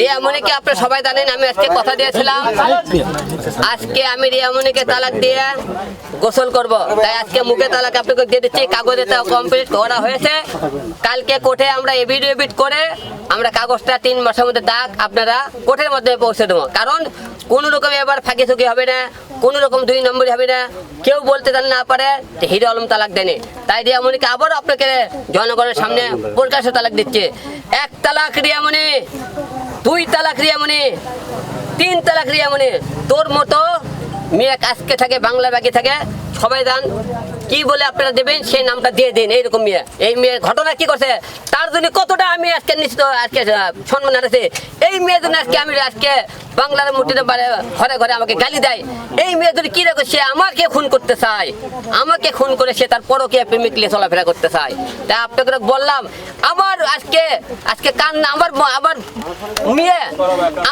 রিয়ামণিকে আপনারা সবাই জানেন, আমি আজকে কথা দিয়েছিলাম। আজকে আমি রিয়ামণিকে তালাক দিয়ে গোসল করব। তাই আজকে মুখে তালাক আপনাকে দিয়ে দিচ্ছি, কাগজে তা কমপ্লিট করা হয়েছে। কালকে কোর্টে আমরা এভিডেভিট করে আমরা কাগজটা তিন মাসের মধ্যে দাগ আপনারা কোর্টের মধ্যে পৌঁছে দেবো। কারণ কোনো রকম এবার ফাঁকি থুকি হবে না, কোনো রকম দুই নম্বরই হবে না। কেউ বলতে জানে না পারে যে হিরো আলম তালাক দেয়নি। তাই রিয়ামণিকে আবারও আপনাকে জনগণের সামনে প্রকাশ্যে তালাক দিচ্ছে। এক তালাক রিয়ামণি দুই তালাক রিয়ামনি তিন তালাক রিয়ামনি তোর মতো মেয়ে আজকে থাকে বাংলা বাকি থাকে, সবাই জান। কি বলে আপনারা দেবেন, সেই নামটা দিয়ে দিন, এইরকম মেয়ে। এই মেয়ে ঘটনা কি করছে? তার জন্য কতটা আমি আজকে নিশ্চিত, আজকে সম্মান হারাছে এই মেয়ের জন্য আজকে আমি আজকে বাংলার পারে ঘরে ঘরে আমাকে গালি দেয়। এই মেয়ে যদি কি রেখে সে আমাকে খুন করতে চায়। আমাকে খুন করে সে তার পরকে প্রেমিক নিয়ে চলাফেরা করতে চায়। তাই আপনাকে বললাম, আমার আজকে আজকে কান্না, আমার আমার মেয়ে,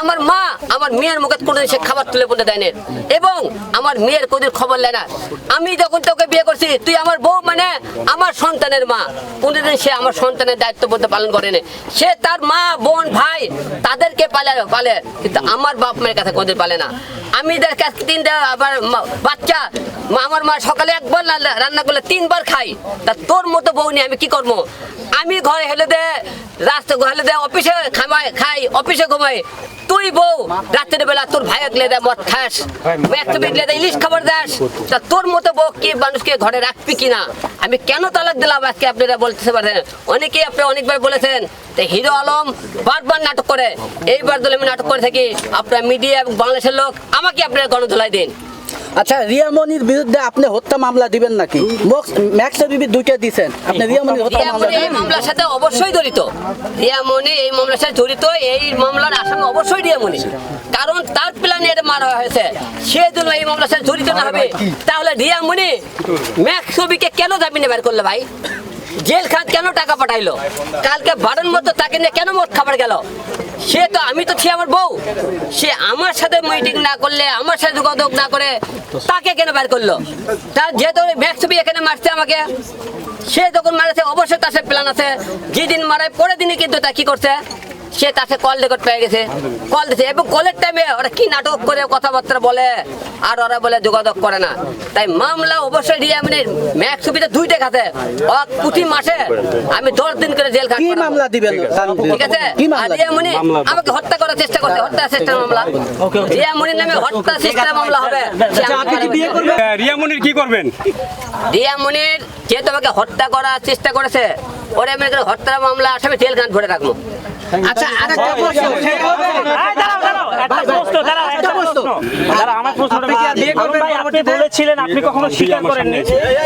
আমার মা, আমার মেয়ের মুখে কোনোদিন সে খাবার তুলে পড়তে দেয়নি। এবং আমার মেয়ের কোনোদিন খবর নেয় না। আমি যখন তোকে বিয়ে করছি তুই আমার বউ মানে আমার সন্তানের মা। কোনোদিন সে আমার সন্তানের দায়িত্ব বলতে পালন করেনি সে তার মা, বোন, ভাই তাদেরকে পালে পালে। কিন্তু আমার বাপ মায়ের কাছে কোনোদিন পালে না। আমি এদের কাছে তিনটা আবার বাচ্চা আমার মা সকালে একবার রান্না- করলে তিনবার খাই। তা তোর মতো বউ নিয়ে আমি কি করব? আমি ঘরে হেলে দে রাস্তা হেলে দে, অফিসে খামাই খাই, অফিসে ঘুমাই। তুই বউ রাত্রের বেলা তোর ভাই একলে দেয় মদ খাস দেয় ইলিশ খাবার দাস, তা তোর মতো বউ কি মানুষকে ঘরে রাখবি কিনা? আমি কেন তালাক দিলাম আজকে আপনারা বলতে পারেন অনেকেই আপনি অনেকবার বলেছেন হিরো আলম বারবার নাটক করে, এইবার দলে আমি নাটক করে থাকি, আপনার মিডিয়া এবং বাংলাদেশের লোক, আমাকে আপনারা গণধোলাই দিন। আচ্ছা রিয়ামনির বিরুদ্ধে আপনি হত্যা মামলা দিবেন নাকি? ম্যাক্স বিবি দুইটা দিছেন। আপনি রিয়ামনির হত্যা মামলা এই মামলার সাথে অবশ্যই জড়িত। রিয়ামনি এই মামলার সাথে জড়িত এই মামলার আসামি অবশ্যই রিয়ামণি কারণ তার প্ল্যানে এটা মারা হয়েছে। সে জন্য এই মামলার সাথে জড়িত না হবে তাহলে রিয়ামনি ম্যাক্স ছবিকে কেন জামিনে বের করলে ভাই? জেল খান কেন টাকা পাঠাইলো? কালকে বারণ মতো তাকে নিয়ে কেন মদ খাবার গেল? সে তো আমি তো সে আমার বউ। সে আমার সাথে মিটিং না করলে, আমার সাথে যোগাযোগ না করে তাকে কেন বের করল? তার যেহেতু ছবি এখানে মারছে আমাকে, সে যখন মারাছে, অবশ্যই তার সাথে প্ল্যান আছে। যেদিন মারায়, পরের দিনই কিন্তু তা কি করছে? সে তাকে কল রেকর্ড পেয়ে গেছে। কল দিছে। এবং কলের টাইমে ওরা কি নাটক করে কথাবার্তা বলে আর ওরা বলে যোগাযোগ করে না। তাই মামলা অবশ্যই রিয়ামিনের ম্যাক্স সুবিধা দুইটা খাতে। প্রতি মাসে আমি দশ দিন করে জেল কি মামলা দিবেন? ঠিক আছে? কি রিয়ামণি আমাকে হত্যা করার চেষ্টা করছে হত্যা চেষ্টা মামলা রিয়ামণির নামে হত্যা চেষ্টা মামলা হবে। সে কি করবেন? রিয়ামনির রিয়া মনির যে তোমাকে হত্যা করার চেষ্টা করেছে ওরে আমি হত্যা মামলা আসামি জেল খান ভরে রাখব। আচ্ছা আরেকটা প্রশ্ন দাঁড়াও, দাঁড়াও, একটা প্রশ্ন, দাঁড়াও, একটা প্রশ্ন। দাঁড়াও, আমার প্রশ্নটা। হারুন ভাই, আপনি বলেছিলেন আপনি কখনো স্বীকার করেননি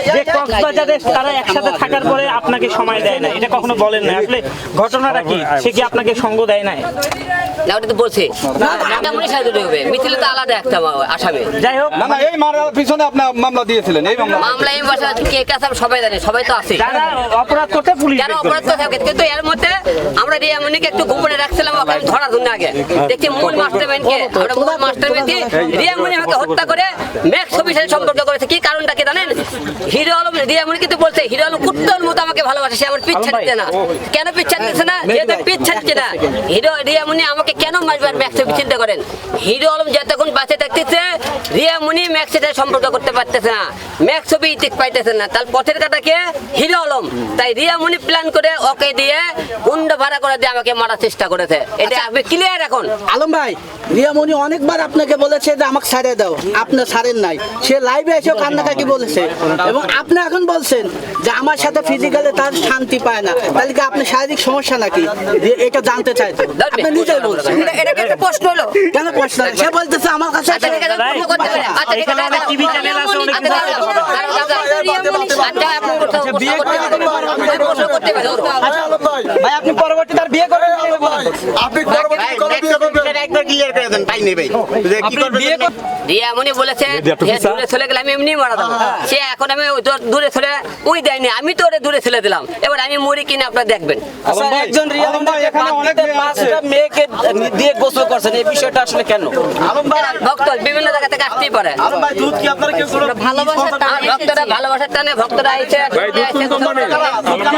যে কক্সবাজারে তারা একসাথে থাকার পরে আপনাকে সময় দেয় না এটা কখনো বলেন না আসলে ঘটনাটা কি সে কি আপনাকে সঙ্গ দেয় না না ওটা তো বলছি রিয়া মনির হবে মিথিলে তো আলাদা একটা আসামি যাই হোক না না এই মারার পিছনে আপনি মামলা দিয়েছিলেন এই মামলা মামলা এই বাসা কে কাছে সবাই জানে সবাই তো আছে যারা অপরাধ করতে পুলিশ কেন অপরাধ কথা থাকে কিন্তু এর মধ্যে আমরা রিয়া মনিকে একটু গোপনে রাখছিলাম ওকে ধরার জন্য আগে দেখছি মূল মাস্টারম্যানকে আমরা মূল মাস্টারম্যানকে রিয়া মনি আমাকে হত্যা করে ম্যাক্স ছবির সম্পর্ক করেছে। কি কারণটা কি জানেন? হিরো আলম রিয়া কিন্তু বলছে হিরো আলম কুত্তর মতো আমাকে ভালোবাসে সে আমার পিচ্ছা দিচ্ছে না। কেন পিচ্ছা দিচ্ছে না? যেহেতু পিচ্ছা দিচ্ছে না। হিরো রিয়া আমাকে কেন মারবে ম্যাক্স ছবি চিন্তা করেন? হিরো আলম যতক্ষণ বাঁচে থাকতেছে রিয়া ম্যাক্সের সাথে সম্পর্ক করতে পারতেছে না। ম্যাক্স ছবি ঠিক পাইতেছে না। তার পথের কাটাকে হিরো আলম। তাই রিয়া মনি প্ল্যান করে ওকে দিয়ে গুন্ড ভাড়া করে দিয়ে আমাকে মারার চেষ্টা করেছে। এটা আপনি ক্লিয়ার এখন? আলম ভাই অনেকবার আপনাকে বলেছে যে আমাকে দাও। আপনি ছাড়েন নাই। সে লাইভে এসে কান্নাকাটি বলেছে। এবং আপনি এখন বলছেন যে আমার সাথে ফিজিক্যালি তার শান্তি পায় না। তাহলে কি আপনি শারীরিক সমস্যা নাকি? এটা জানতে চাইতো আপনি নিজেই বলছেন। এটা একটা প্রশ্ন হলো? কেন প্রশ্ন? সে বলতেছে আমার কাছে চ্যানেল আছে, অনেক আপনি পরবর্তী তার বিয়ে করবেন আপনি পরবর্তী বিয়ে করবেন? একবার ক্লিয়ার করে দেন পাই নেই ভাই। যে কি রিয়া এমনই বলেছে দূরে চলে গেলে আমি এমনি মারা দেবো সে এখন আমি দূরে চলে ওই দেয়নি আমি তো ওরে দূরে ছেলে দিলাম। এবার আমি মরি কিনা আপনারা দেখবেন। একজন রিয়া এখানে অনেক পাঁচটা মেয়েকে দিয়ে গোসল করছেন এই বিষয়টা আসলে কেন? এরা ভক্ত বিভিন্ন জায়গা থেকে আসতেই পারে। আলম ভাই দুধ কি আপনারা কেউ কোনো ভক্তরা ভালোবাসার টানে ভক্তরা আইছে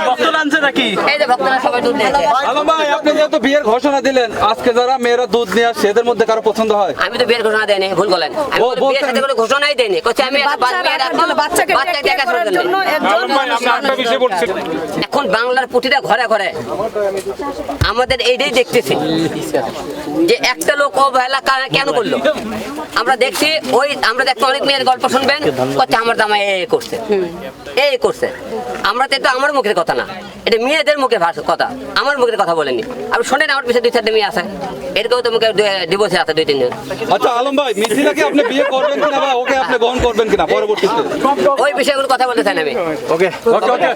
ভক্ত আনছে নাকি? এই যে ভক্তরা সবাই দুধ দিয়েছে আলম ভাই আপনি যেহেতু বিয়ের ঘোষণা দিলেন আজকে যারা মেয়েরা দুধ নিয়ে আসছে এদের মধ্যে কারও পছন্দ হয়? আমি তো বিয়ের ঘোষণা দেয়নি ভুল বলেন। আমি ও, বিয়ের সাথে কোনো ঘোষণাই দেয়নি আমি এখন বাংলার পুঁটিটা ঘরে ঘরে। আমাদের এইটাই দেখতেছি। যে একটা লোক অবহেলা কেন করল? আমরা দেখছি ওই আমরা দেখতে অনেক মেয়ের গল্প শুনবেন। করছে আমার জামাই এই করছে। এই করছে। আমরা তো এটা আমার মুখের কথা না। এটা মেয়েদের মুখে কথা। আমার মুখের কথা বলেনি। আমি শোনেন আমার পিছনে দুই চারটে মেয়ে আছে। এরকম তো মুখে ডিভোর্সে আছে দুই তিনজন আচ্ছা আলম ভাই মিথিলাকে আপনি বিয়ে করবেন কিনা বা ওকে আপনি গ্রহণ করবেন কিনা পরবর্তীতে? ওই বিষয়গুলো কথা বলতে চাই না আমি। ওকে ওকে